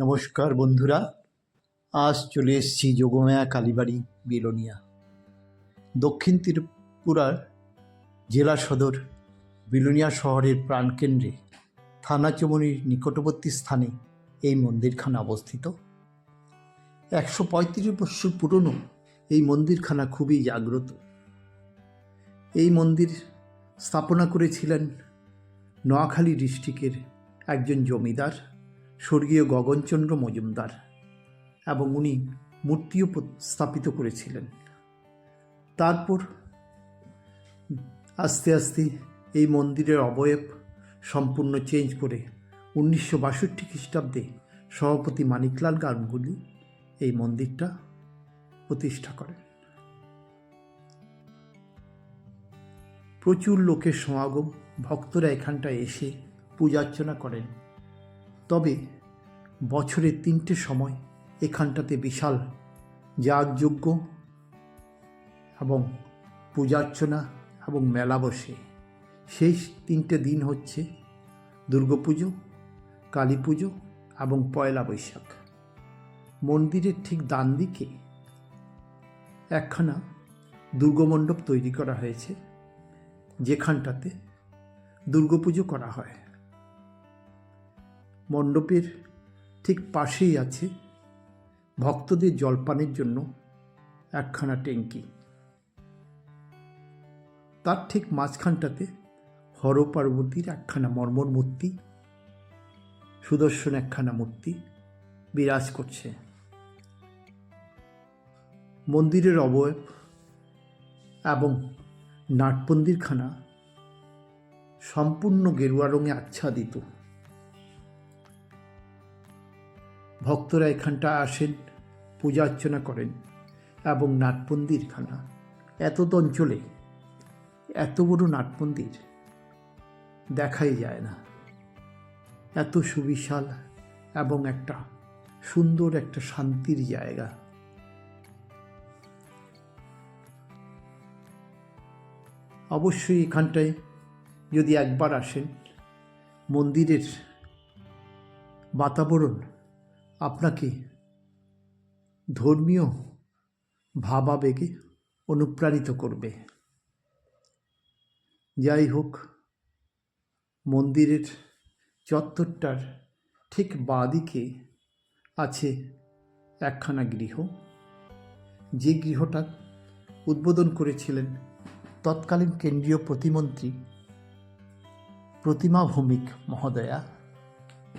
নমস্কার বন্ধুরা, আজ চলে এসেছি যোগমায়া কালীবাড়ি বিলোনিয়া দক্ষিণ ত্রিপুরার জেলা সদর বিলোনিয়া শহরের প্রাণকেন্দ্রে থানা চমনির নিকটবর্তী স্থানে এই মন্দিরখানা অবস্থিত। একশো পঁয়ত্রিশ বৎসর পুরনো এই মন্দিরখানা খুবই জাগ্রত। এই মন্দির স্থাপনা করেছিলেন নোয়াখালী ডিস্ট্রিক্টের একজন জমিদার স্বর্গীয় গগনচন্দ্র মজুমদার এবং উনি মূর্তিও স্থাপিত করেছিলেন। তারপর আস্তে আস্তে এই মন্দিরের অবয়ব সম্পূর্ণ চেঞ্জ করে উনিশশো বাষট্টি খ্রিস্টাব্দে সভাপতি মানিকলাল গাঙ্গুলি এই মন্দিরটা প্রতিষ্ঠা করেন। প্রচুর লোকের সমাগম, ভক্তরা এখানটায় এসে পূজা অর্চনা করেন। তবে বছরের তিনটে সময় এখানটাতে বিশাল যাগযজ্ঞ এবং পূজার্চনা এবং মেলা বসে। সেই তিনটে দিন হচ্ছে দুর্গাপুজো কালী পুজো এবং পয়লা বৈশাখ। মন্দিরের ঠিক ডান দিকে একখানা দুর্গমণ্ডপ তৈরি করা হয়েছে, যেখানটাতে দুর্গাপুজো করা হয়। মণ্ডপের ঠিক পাশেই আছে ভক্তদের জলপানের জন্য একখানা ট্যাঙ্কি। তার ঠিক মাঝখানটাতে হর পার্বতীর একখানা মর্মর মূর্তি, সুদর্শন একখানা মূর্তি বিরাজ করছে। মন্দিরের অবয়ব এবং নাটপন্দিরখানা সম্পূর্ণ গেরুয়া রঙে আচ্ছাদিত। ভক্তরা এখানটা আসেন, পূজা অর্চনা করেন এবং নাটমন্দিরখানা এত অঞ্চলে এত বড় নাটমন্দির দেখাই যায় না। এত সুবিশাল এবং একটা সুন্দর একটা শান্তির জায়গা। অবশ্যই এখানটায় যদি একবার আসেন, মন্দিরের বাতাবরণ আপনাকে ধর্মীয় ভাবাবেগে অনুপ্রাণিত করবে। যাই হোক, মন্দিরের চত্বরটার ঠিক বাঁদিকে আছে একখানা গৃহ। যে গৃহটা উদ্বোধন করেছিলেন তৎকালীন কেন্দ্রীয় প্রতিমন্ত্রী প্রতিমা ভৌমিক মহোদয়া।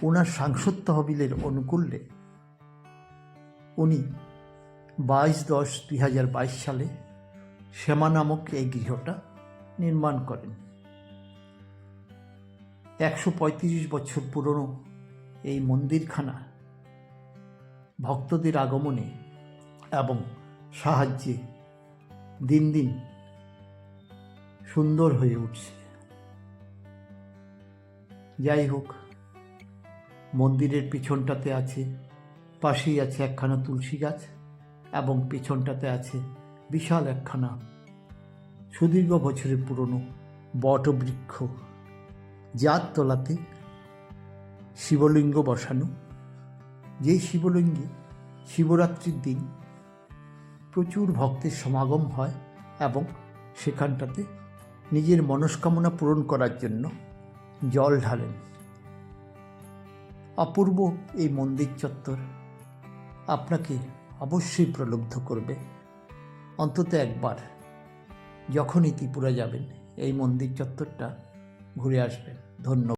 ওনার সাংসদ তহবিলের অনুকূল্যে উনি বাইশ দশ দুই হাজার বাইশ সালে শ্যামা নামক এই গৃহটা নির্মাণ করেন। একশো পঁয়ত্রিশ বছর পুরনো এই মন্দিরখানা ভক্তদের আগমনে এবং সাহায্যে দিন দিন সুন্দর হয়ে উঠছে। যাই হোক মন্দিরের পিছনটাতে আছে, পাশেই আছে একখানা তুলসী গাছ এবং পিছনটাতে আছে বিশাল একখানা সুদীর্ঘ বছরের পুরনো বটবৃক্ষ। যার তলাতে শিবলিঙ্গ বসানো। যেই শিবলিঙ্গে শিবরাত্রির দিন প্রচুর ভক্তের সমাগম হয় এবং সেখানটাতে নিজের মনস্কামনা পূরণ করার জন্য জল ঢালেন। অপূর্ব এই মন্দির চত্বর আপনাকে অবশ্যই প্রলুব্ধ করবে। অন্তত একবার যখনই ত্রিপুরা যাবেন, এই মন্দির চত্বরটা ঘুরে আসবেন। ধন্যবাদ।